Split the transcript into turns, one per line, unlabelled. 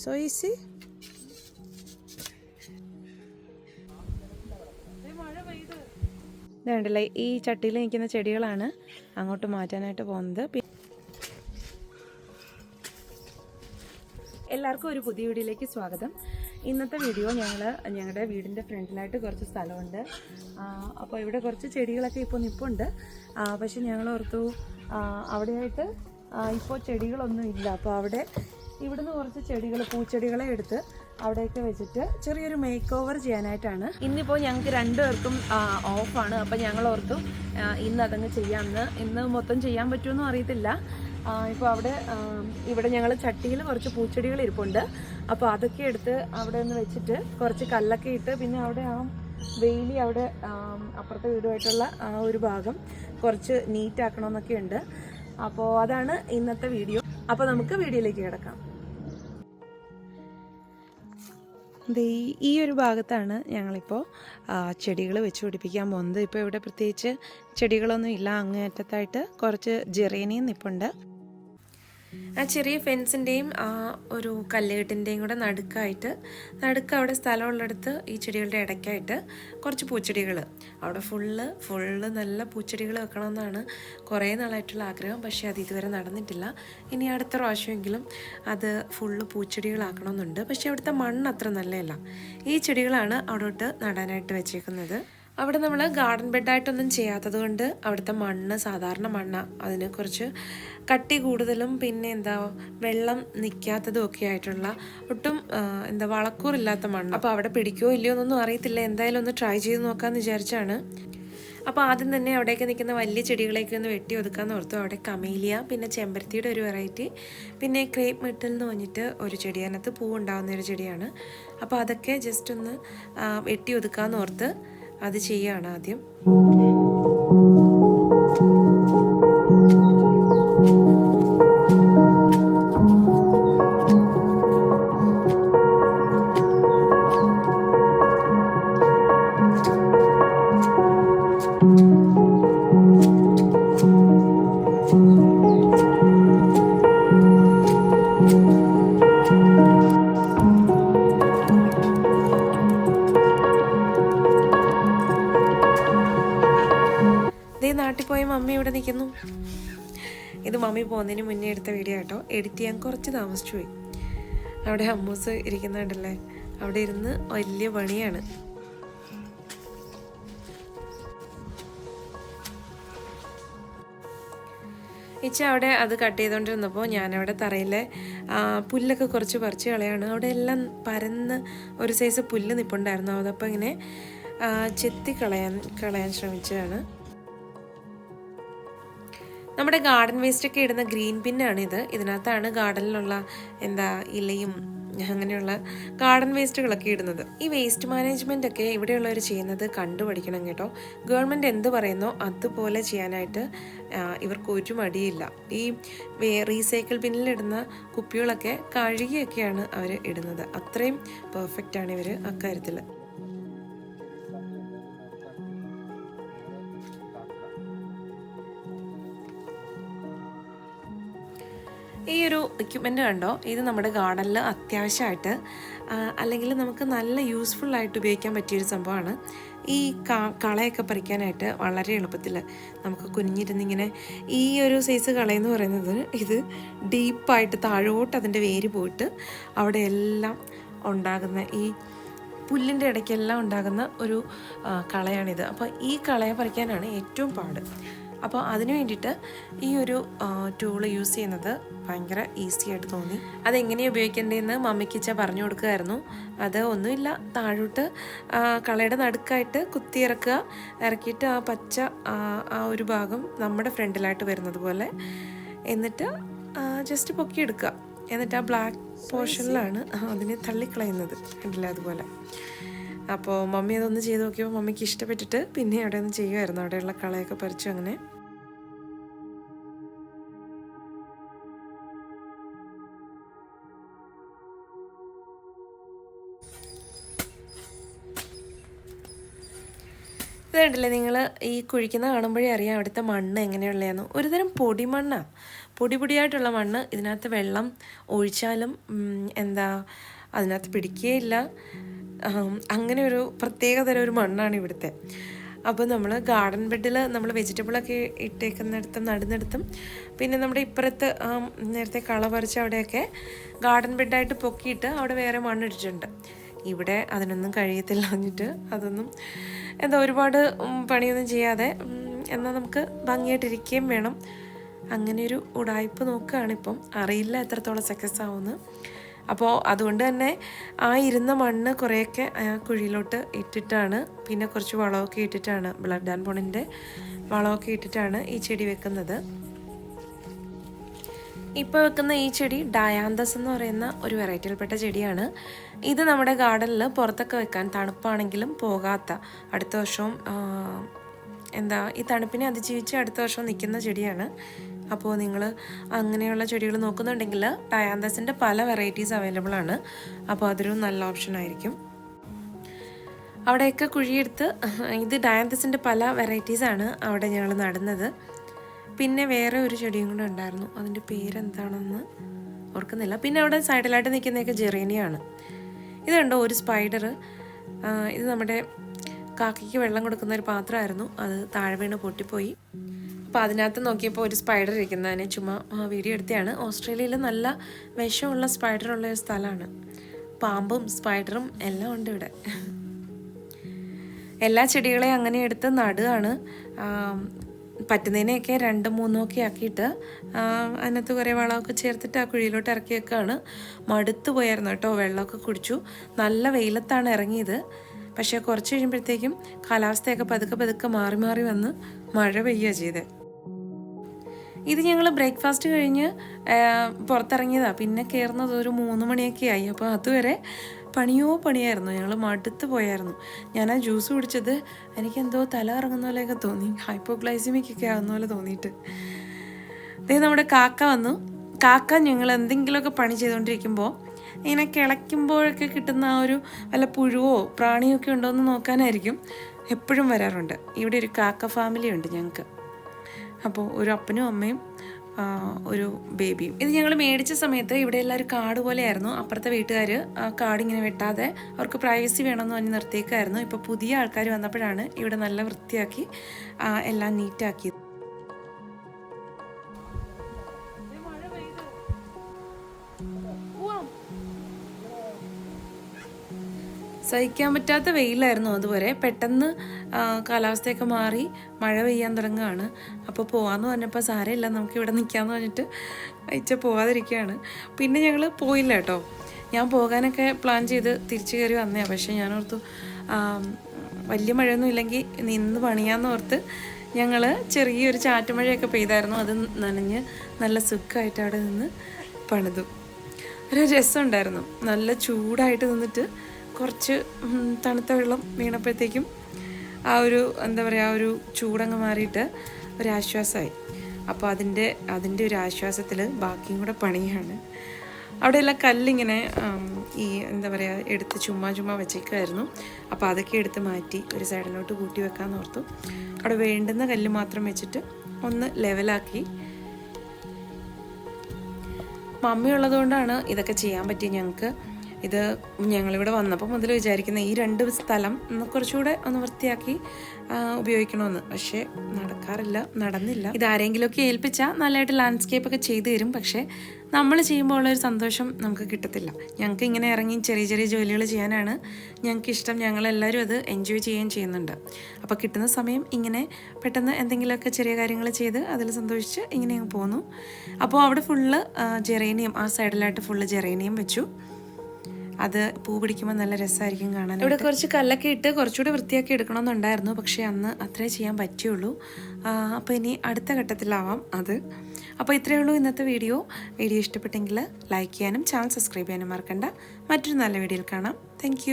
So easy ഇതുണ്ടല്ലേ ഈ ചട്ടിയിൽ നിൽക്കുന്ന ചെടികളാണ് അങ്ങോട്ട് മാറ്റാനായിട്ട് പോകുന്നത്. എല്ലാവർക്കും ഒരു പുതിയ വീഡിയോയിലേക്ക് സ്വാഗതം. ഇന്നത്തെ വീഡിയോ ഞങ്ങൾ ഞങ്ങളുടെ വീടിന്റെ ഫ്രണ്ടിലായിട്ട് കുറച്ച് സ്ഥലമുണ്ട്. അപ്പോൾ ഇവിടെ കുറച്ച് ചെടികളൊക്കെ ഇപ്പോൾ നിൽപ്പുണ്ട് പക്ഷെ ഞങ്ങൾ ഓർത്തു അവിടെയായിട്ട് ഇപ്പോൾ ചെടികളൊന്നും ഇല്ല. അപ്പോൾ അവിടെ ഇവിടുന്ന് കുറച്ച് ചെടികൾ പൂച്ചെടികളെ എടുത്ത് അവിടെയൊക്കെ വെച്ചിട്ട് ചെറിയൊരു മേക്ക് ഓവർ ചെയ്യാനായിട്ടാണ്. ഇന്നിപ്പോൾ ഞങ്ങൾക്ക് രണ്ടുപേർക്കും ഓഫാണ് അപ്പം ഞങ്ങൾ ഓർത്തു ഇന്ന് അതങ്ങ് ചെയ്യാമെന്ന് ഇന്ന് മൊത്തം ചെയ്യാൻ പറ്റുമെന്നും അറിയത്തില്ല. ഇപ്പോൾ അവിടെ ഇവിടെ ഞങ്ങൾ ചട്ടിയിൽ കുറച്ച് പൂച്ചെടികൾ ഇരിപ്പുണ്ട്. അപ്പോൾ അതൊക്കെ എടുത്ത് അവിടെ ഒന്ന് വെച്ചിട്ട് കുറച്ച് കല്ലൊക്കെ ഇട്ട് പിന്നെ അവിടെ ആ വെയിലി അവിടെ അപ്പുറത്തെ വീടുമായിട്ടുള്ള ആ ഒരു ഭാഗം കുറച്ച് നീറ്റ് ആക്കണമെന്നൊക്കെ ഉണ്ട്. അപ്പോൾ അതാണ് ഇന്നത്തെ വീഡിയോ. അപ്പോൾ നമുക്ക് വീഡിയോയിലേക്ക് കിടക്കാം. ഈ- ഒരു ഭാഗത്താണ് ഞങ്ങളിപ്പോൾ ചെടികൾ വെച്ച് പിടിപ്പിക്കാൻ പോകുന്നത്. ഇപ്പോൾ ഇവിടെ പ്രത്യേകിച്ച് ചെടികളൊന്നും ഇല്ല. അങ്ങേറ്റത്തായിട്ട് കുറച്ച് ജെറേനിയം നിൽപ്പുണ്ട് ആ ചെറിയ ഫെൻസിന്റെയും ആ ഒരു കല്ലുകെട്ടിന്റെയും കൂടെ നടുക്കായിട്ട് നടുക്ക് അവിടെ സ്ഥലമുള്ളിടത്ത് ഈ ചെടികളുടെ ഇടയ്ക്കായിട്ട് കുറച്ച് പൂച്ചെടികൾ അവിടെ ഫുള്ള് ഫുള്ള് നല്ല പൂച്ചെടികൾ വെക്കണമെന്നാണ് കുറേ നാളായിട്ടുള്ള ആഗ്രഹം. പക്ഷേ അത് ഇതുവരെ നടന്നിട്ടില്ല. ഇനി അടുത്ത പ്രാവശ്യമെങ്കിലും അത് ഫുള്ള് പൂച്ചെടികളാക്കണമെന്നുണ്ട്. പക്ഷേ അവിടുത്തെ മണ്ണ് അത്ര നല്ലതല്ല. ഈ ചെടികളാണ് അവിടോട്ട് നടാനായിട്ട് വെച്ചേക്കുന്നത്. അവിടെ നമ്മൾ ഗാർഡൻ ബെഡായിട്ടൊന്നും ചെയ്യാത്തത് കൊണ്ട് അവിടുത്തെ മണ്ണ് സാധാരണ മണ്ണ. അതിന് കുറച്ച് കട്ടി കൂടുതലും പിന്നെ എന്താ വെള്ളം നിൽക്കാത്തതും ഒക്കെ ആയിട്ടുള്ള ഒട്ടും എന്താ വളക്കൂറില്ലാത്ത മണ്ണ്. അപ്പോൾ അവിടെ പിടിക്കുമോ ഇല്ലയോ എന്നൊന്നും അറിയത്തില്ല. എന്തായാലും ഒന്ന് ട്രൈ ചെയ്ത് നോക്കാമെന്ന് വിചാരിച്ചാണ്. അപ്പോൾ ആദ്യം തന്നെ അവിടെയൊക്കെ നിൽക്കുന്ന വലിയ ചെടികളേക്ക് ഒന്ന് വെട്ടി ഒതുക്കാന്ന് ഓർത്തു. അവിടെ കമേലിയ പിന്നെ ചെമ്പരത്തിയുടെ ഒരു വെറൈറ്റി പിന്നെ ക്രേപ്പ് മെറ്റൽ എന്ന് പറഞ്ഞിട്ട് ഒരു ചെടി. അതിനകത്ത് പൂ ഉണ്ടാകുന്ന ഒരു ചെടിയാണ്. അപ്പോൾ അതൊക്കെ ജസ്റ്റ് ഒന്ന് വെട്ടി ഒതുക്കാന്ന് ഓർത്ത് അത് ചെയ്യാണ് ആദ്യം. ഇവിടെ നിൽക്കുന്നു. ഇത് മമ്മി പോകുന്നതിന് മുന്നേ എടുത്ത വീഡിയോ കേട്ടോ എഡിറ്റ് ചെയ്യാൻ കുറച്ച് താമസിച്ചു പോയി. അവിടെ അമ്മൂസ് ഇരിക്കുന്നുണ്ടല്ലേ? അവിടെ ഇരുന്ന് വലിയ പണിയാണ്. ഇച്ച അവിടെ അത് കട്ട് ചെയ്തുകൊണ്ടിരുന്നപ്പോൾ ഞാനവിടെ തറയിലെ പുല്ലൊക്കെ കുറച്ച് പറിച്ച് കളയാണ്. അവിടെ എല്ലാം പരന്ന് ഒരു സൈസ് പുല്ല് നിൽപ്പുണ്ടായിരുന്നു അതപ്പോൾ ഇങ്ങനെ ചെത്തി കളയാൻ കളയാൻ ശ്രമിച്ചതാണ്. നമ്മുടെ ഗാർഡൻ വേസ്റ്റ് ഒക്കെ ഇടുന്ന ഗ്രീൻ ബിന്നാണ് ഇത് ഇതിനകത്താണ് ഗാർഡനിലുള്ള എന്താ ഇലയും അങ്ങനെയുള്ള ഗാർഡൻ വേസ്റ്റുകളൊക്കെ ഇടുന്നത്. ഈ വേസ്റ്റ് മാനേജ്മെന്റ് ഒക്കെ ഇവിടെയുള്ളവർ ചെയ്യുന്നത് കണ്ടുപഠിക്കണം കേട്ടോ. ഗവൺമെന്റ് എന്ത് പറയുന്നോ അതുപോലെ ചെയ്യാനായിട്ട് ഇവർക്ക് ഒരു മടിയില്ല. ഈ റീസൈക്കിൾ ബിന്നിലിടുന്ന കുപ്പികളൊക്കെ കഴുകിയൊക്കെയാണ് അവർ ഇടുന്നത്. അത്രയും പെർഫെക്റ്റാണ് ഇവർ അക്കാര്യത്തിൽ ഈ ഒരു എക്യുപ്മെന്റ് കണ്ടോ? ഇത് നമ്മുടെ ഗാർഡനിൽ അത്യാവശ്യമായിട്ട് അല്ലെങ്കിൽ നമുക്ക് നല്ല യൂസ്ഫുൾ ആയിട്ട് ഉപയോഗിക്കാൻ പറ്റിയൊരു സംഭവമാണ്. ഈ കാ കളയൊക്കെ പറിക്കാനായിട്ട് വളരെ എളുപ്പത്തിൽ നമുക്ക് കുനിഞ്ഞിരുന്നിങ്ങനെ ഈ ഒരു സൈസ് കളയെന്ന് പറയുന്നത് ഇത് ഡീപ്പായിട്ട് താഴോട്ട് അതിന്റെ വേര് പോയിട്ട് അവിടെ എല്ലാം ഉണ്ടാകുന്ന ഈ പുല്ലിന്റെ ഇടയ്ക്കെല്ലാം ഉണ്ടാകുന്ന ഒരു കളയാണിത്. അപ്പോൾ ഈ കളയെ പറിക്കാനാണ് ഏറ്റവും പാട്. അപ്പോൾ അതിന് വേണ്ടിയിട്ട് ഈ ഒരു ടൂൾ യൂസ് ചെയ്യുന്നത് ഭയങ്കര ഈസി ആയിട്ട് തോന്നി. അതെങ്ങനെയാണ് ഉപയോഗിക്കേണ്ടതെന്ന് മമ്മിക്കിച്ച പറഞ്ഞു കൊടുക്കുമായിരുന്നു അത് ഒന്നുമില്ല. താഴോട്ട് കളയുടെ നടുക്കായിട്ട് കുത്തി ഇറക്കുക. ഇറക്കിയിട്ട് ആ പച്ച ആ, ഒരു ഭാഗം നമ്മുടെ ഫ്രണ്ടിലായിട്ട് വരുന്നത് പോലെ. എന്നിട്ട് ജസ്റ്റ് പൊക്കിയെടുക്കുക എന്നിട്ട് ആ ബ്ലാക്ക് പോർഷനിലാണ് അതിനെ തള്ളിക്കളയുന്നത്. കണ്ടില്ല അതുപോലെ. അപ്പോൾ മമ്മി അതൊന്ന് ചെയ്ത് നോക്കിയപ്പോൾ മമ്മിക്ക് ഇഷ്ടപ്പെട്ടിട്ട് പിന്നെ അവിടെ ഒന്ന് ചെയ്യുമായിരുന്നു അവിടെയുള്ള കളയൊക്കെ പറിച്ചു അങ്ങനെ. ഇത് കണ്ടില്ലേ നിങ്ങൾ ഈ കുഴിക്കുന്ന കാണുമ്പോഴേ അറിയാം അവിടുത്തെ മണ്ണ് എങ്ങനെയുള്ളതെന്ന്. ഒരുതരം പൊടിമണ്ണാണ് പൊടി പൊടിയായിട്ടുള്ള മണ്ണ്. ഇതിനകത്ത് വെള്ളം ഒഴിച്ചാലും എന്താ അതിനകത്ത് പിടിക്കുകയില്ല. അങ്ങനെ ഒരു പ്രത്യേക തരം ഒരു മണ്ണാണ് ഇവിടുത്തെ. അപ്പോൾ നമ്മൾ ഗാർഡൻ ബെഡിൽ നമ്മൾ വെജിറ്റബിളൊക്കെ ഇട്ടേക്കുന്നിടത്തും നടുന്നിടത്തും പിന്നെ നമ്മുടെ ഇപ്പുറത്ത് നേരത്തെ കള പറിച്ച അവിടെയൊക്കെ ഗാർഡൻ ബെഡായിട്ട് പൊക്കിയിട്ട് അവിടെ വേറെ മണ്ണിട്ടിട്ടുണ്ട്. ഇവിടെ അതിനൊന്നും കഴിയത്തില്ല എന്നിട്ട് അതൊന്നും എന്താ ഒരുപാട് പണിയൊന്നും ചെയ്യാതെ എന്നാൽ നമുക്ക് ഭംഗിയായിട്ടിരിക്കുകയും വേണം. അങ്ങനെയൊരു ഉടായ്പ നോക്കുകയാണിപ്പം അറിയില്ല എത്രത്തോളം സക്സസ് ആവുമെന്ന്. അപ്പോൾ അതുകൊണ്ട് തന്നെ ആ ഇരുന്ന മണ്ണ് കുറേയൊക്കെ കുഴിയിലോട്ട് ഇട്ടിട്ടാണ് പിന്നെ കുറച്ച് വളമൊക്കെ ഇട്ടിട്ടാണ് ബ്ലഡ് ആൻഡ് ബോണിന്റെ വളമൊക്കെ ഇട്ടിട്ടാണ് ഈ ചെടി വെക്കുന്നത്. ഇപ്പോൾ വെക്കുന്ന ഈ ചെടി ഡയാന്തസ് എന്ന് പറയുന്ന ഒരു വെറൈറ്റിയിൽപ്പെട്ട ചെടിയാണ്. ഇത് നമ്മുടെ ഗാർഡനിൽ പുറത്തൊക്കെ വെക്കാൻ തണുപ്പാണെങ്കിലും പോകാത്ത അടുത്ത വർഷവും എന്താ ഈ തണുപ്പിനെ അതിജീവിച്ച് അടുത്ത വർഷം നിൽക്കുന്ന ചെടിയാണ്. അപ്പോൾ നിങ്ങൾ അങ്ങനെയുള്ള ചെടികൾ നോക്കുന്നുണ്ടെങ്കിൽ ഡയാന്തസിന്റെ പല വെറൈറ്റീസ് അവൈലബിൾ ആണ്. അപ്പോൾ അതൊരു നല്ല ഓപ്ഷൻ ആയിരിക്കും. അവിടെയൊക്കെ കുഴിയെടുത്ത് ഇത് ഡയാന്തസിന്റെ പല വെറൈറ്റീസാണ് അവിടെ ഞങ്ങൾ നടുന്നത്. പിന്നെ വേറെ ഒരു ചെടിയും കൂടെ ഉണ്ടായിരുന്നു. അതിന്റെ പേരെന്താണെന്ന് ഓർക്കുന്നില്ല. പിന്നെ അവിടെ സൈഡിലായിട്ട് നിൽക്കുന്നതൊക്കെ ജെറേനിയാണ്. ഇതുണ്ടോ ഒരു സ്പൈഡർ. ഇത് നമ്മുടെ കാക്കയ്ക്ക് വെള്ളം കൊടുക്കുന്ന ഒരു പാത്രമായിരുന്നു. അത് താഴെ വീണ് പൊട്ടിപ്പോയി. അപ്പോൾ അതിനകത്ത് നോക്കിയപ്പോൾ ഒരു സ്പൈഡർ ഇരിക്കുന്നതിനെ ചുമ്മാ വീഡിയോ എടുത്തതാണ് ഓസ്ട്രേലിയയിൽ നല്ല വിഷമുള്ള സ്പൈഡർ ഉള്ള ഒരു സ്ഥലമാണ്. പാമ്പും സ്പൈഡറും എല്ലാം ഉണ്ട് ഇവിടെ. എല്ലാ ചെടികളെയും അങ്ങനെ എടുത്ത് നടുകയാണ്. പറ്റുന്നതിനെയൊക്കെ രണ്ട് മൂന്നൊക്കെ ആക്കിയിട്ട് അതിനകത്ത് കുറേ വളമൊക്കെ ചേർത്തിട്ട് ആ കുഴിയിലോട്ട് ഇറക്കി വെക്കുകയാണ്. മടുത്തു പോയായിരുന്നു കേട്ടോ. വെള്ളമൊക്കെ കുടിച്ചു. നല്ല വെയിലത്താണ് ഇറങ്ങിയത്. പക്ഷേ കുറച്ച് കഴിയുമ്പോഴത്തേക്കും കാലാവസ്ഥയൊക്കെ പതുക്കെ പതുക്കെ മാറി മാറി വന്ന് മഴ പെയ്യുക ചെയ്ത്. ഇത് ഞങ്ങൾ ബ്രേക്ക്ഫാസ്റ്റ് കഴിഞ്ഞ് പുറത്തിറങ്ങിയതാ. പിന്നെ കയറുന്നത് ഒരു മൂന്ന് മണിയൊക്കെ ആയി. അപ്പോൾ അതുവരെ പണിയോ പണിയായിരുന്നു. ഞങ്ങൾ മടുത്ത് പോയായിരുന്നു. ഞാൻ ആ ജ്യൂസ് കുടിച്ചത്. എനിക്കെന്തോ തല ഇറങ്ങുന്ന പോലെയൊക്കെ തോന്നി. ഹൈപ്പോഗ്ലൈസിമിക്കൊക്കെ ആകുന്ന പോലെ തോന്നിയിട്ട്. ദേ നമ്മുടെ കാക്ക വന്നു. കാക്ക ഞങ്ങൾ എന്തെങ്കിലുമൊക്കെ പണി ചെയ്തുകൊണ്ടിരിക്കുമ്പോൾ ഇങ്ങനെ കിളയ്ക്കുമ്പോഴൊക്കെ കിട്ടുന്ന ആ ഒരു വല്ല പുഴുവോ പ്രാണിയൊക്കെ ഉണ്ടോ എന്ന് നോക്കാനായിരിക്കും. എപ്പോഴും വരാറുണ്ട്. ഇവിടെ ഒരു കാക്ക ഫാമിലി ഉണ്ട് ഞങ്ങൾക്ക് അപ്പോൾ ഒരു അപ്പനും അമ്മയും ഒരു ബേബിയും ഇത് ഞങ്ങൾ മേടിച്ച സമയത്ത് ഇവിടെ എല്ലാവരും കാട് പോലെയായിരുന്നു. അപ്പുറത്തെ വീട്ടുകാർ ആ കാട് ഇങ്ങനെ വെട്ടാതെ അവർക്ക് പ്രൈവസി വേണമെന്ന് പറഞ്ഞ് നിർത്തിയേക്കായിരുന്നു. ഇപ്പോൾ പുതിയ ആൾക്കാർ വന്നപ്പോഴാണ് ഇവിടെ നല്ല വൃത്തിയാക്കി എല്ലാം നീറ്റാക്കിയത് സഹിക്കാൻ പറ്റാത്ത വെയിലായിരുന്നു അതുവരെ. പെട്ടെന്ന് കാലാവസ്ഥയൊക്കെ മാറി മഴ പെയ്യാൻ തുടങ്ങുകയാണ്. അപ്പോൾ പോകാമെന്ന് പറഞ്ഞപ്പോൾ സാരമില്ല നമുക്ക് ഇവിടെ നിൽക്കാമെന്ന് പറഞ്ഞിട്ട് ഇച്ച പോകാതിരിക്കുകയാണ് പിന്നെ ഞങ്ങൾ പോയില്ല കേട്ടോ. ഞാൻ പോകാനൊക്കെ പ്ലാൻ ചെയ്ത് തിരിച്ചു കയറി വന്നതാണ് പക്ഷേ ഞാനോർത്തു വലിയ മഴയൊന്നും ഇല്ലെങ്കിൽ നിന്ന് പണിയാന്ന് ഓർത്ത് ഞങ്ങൾ ചെറിയൊരു ചാറ്റുമഴയൊക്കെ പെയ്തായിരുന്നു. അത് നനഞ്ഞ് നല്ല സുഖമായിട്ട് അവിടെ നിന്ന് പണിതു. ഒരു രസമുണ്ടായിരുന്നു. നല്ല ചൂടായിട്ട് നിന്നിട്ട് കുറച്ച് തണുത്ത വെള്ളം വീണപ്പോഴത്തേക്കും ആ ഒരു എന്താ പറയുക ആ ഒരു ചൂടങ്ങ് മാറിയിട്ട് ഒരു ആശ്വാസമായി അപ്പോൾ അതിന്റെ അതിന്റെ ഒരു ആശ്വാസത്തിൽ ബാക്കിയും കൂടെ പണിയാണ്. അവിടെയെല്ലാം കല്ലിങ്ങനെ ഈ എന്താ പറയുക എടുത്ത് ചുമ്മാ ചുമ്മാ വെച്ചേക്കുമായിരുന്നു അപ്പോൾ അതൊക്കെ എടുത്ത് മാറ്റി ഒരു സൈഡിലോട്ട് കൂട്ടി വെക്കാമെന്ന് ഓർത്തു. അവിടെ വേണ്ടുന്ന കല്ല് മാത്രം വെച്ചിട്ട് ഒന്ന് ലെവലാക്കി. മമ്മിയുള്ളതുകൊണ്ടാണ് ഇതൊക്കെ ചെയ്യാൻ പറ്റിയത് ഞങ്ങൾക്ക് ഇത് ഞങ്ങളിവിടെ വന്നപ്പോൾ മുതൽ വിചാരിക്കുന്ന ഈ രണ്ട് സ്ഥലം കുറച്ചുകൂടെ ഒന്ന് വൃത്തിയാക്കി ഉപയോഗിക്കണമെന്ന് പക്ഷേ നടക്കാറില്ല നടന്നില്ല. ഇത് ആരെങ്കിലുമൊക്കെ ഏൽപ്പിച്ചാൽ നല്ലതായിട്ട് ലാൻഡ്സ്കേപ്പ് ഒക്കെ ചെയ്തു തരും. പക്ഷേ നമ്മൾ ചെയ്യുമ്പോൾ ഉള്ളൊരു സന്തോഷം നമുക്ക് കിട്ടത്തില്ല. ഞങ്ങൾക്ക് ഇങ്ങനെ ഇറങ്ങി ചെറിയ ചെറിയ ജോലികൾ ചെയ്യാനാണ് ഞങ്ങൾക്ക് ഇഷ്ടം. ഞങ്ങളെല്ലാവരും അത് എൻജോയ് ചെയ്യുകയും ചെയ്യുന്നുണ്ട്. അപ്പോൾ കിട്ടുന്ന സമയം ഇങ്ങനെ പെട്ടെന്ന് എന്തെങ്കിലുമൊക്കെ ചെറിയ കാര്യങ്ങൾ ചെയ്ത് അതിൽ സന്തോഷിച്ച് ഇങ്ങനെ അങ്ങ് പോന്നു. അപ്പോൾ അവിടെ ഫുള്ള് ജെറേനിയം ആ സൈഡിലായിട്ട് ഫുള്ള് ജെറേനിയം വെച്ചു. അത് പൂ പിടിക്കുമ്പോൾ നല്ല രസമായിരിക്കും കാണാൻ ഇവിടെ കുറച്ച് കല്ലൊക്കെ ഇട്ട് കുറച്ചുകൂടെ വൃത്തിയാക്കി എടുക്കണമെന്നുണ്ടായിരുന്നു. പക്ഷേ അന്ന് അത്രേ ചെയ്യാൻ പറ്റുള്ളൂ അപ്പോൾ ഇനി അടുത്ത ഘട്ടത്തിലാവാം അത്. അപ്പോൾ ഇത്രയേ ഉള്ളൂ ഇന്നത്തെ വീഡിയോ. വീഡിയോ ഇഷ്ടപ്പെട്ടെങ്കിൽ ലൈക്ക് ചെയ്യാനും ചാനൽ സബ്സ്ക്രൈബ് ചെയ്യാനും മറക്കണ്ട. മറ്റൊരു നല്ല വീഡിയോയിൽ കാണാം. താങ്ക്